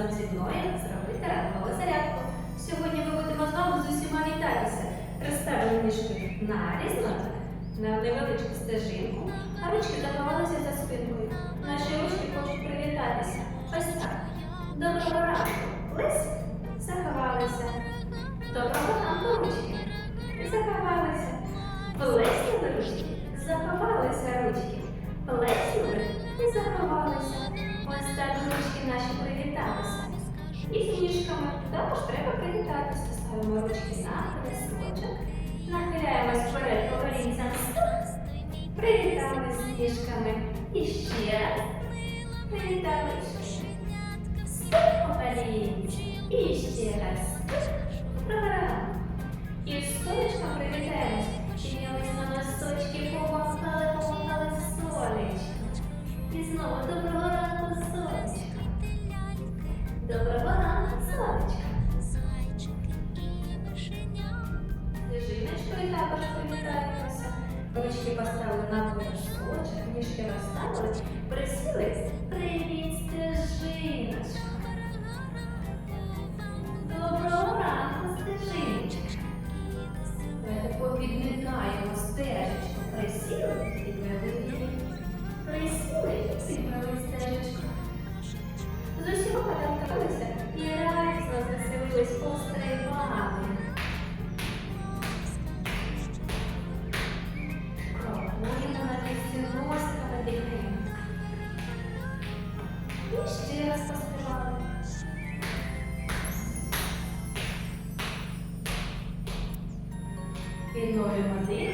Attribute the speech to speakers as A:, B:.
A: разом зі мною зробити ранкову зарядку. Сьогодні ми будемо з вами з усіма вітатися. Розставили ніжки на різновид, на невеличку стежинку, а ручки заховалися за спинкою. Наші ручки хочуть привітатися. Ось так. Доброго ранку. Лис заховалися. Доброго ранку, ручки. Заховалися. Плеснули ручки. І ніжками також треба привітатися. Ставимо ручки на колесочок. Нахиляємось вперед колінцям. З ніжками. І ще раз. Привітались. Стоп колінці. І ще раз. Програма. І з сонечком привітаємось. Піднялись на носочки, помахали, помахали сонечко. І знову доброго Ручки поставили на поясочок, ніжки розставили, присіли. Привіт, стежиночка. Доброго ранку, стежиночка. Давайте стежечку. Присіли, підвели її. Присіли, підвели стежечку. З усіма подавкалися і радісно заселились пострибати. ще раз поспівали. Відновлюємо дих.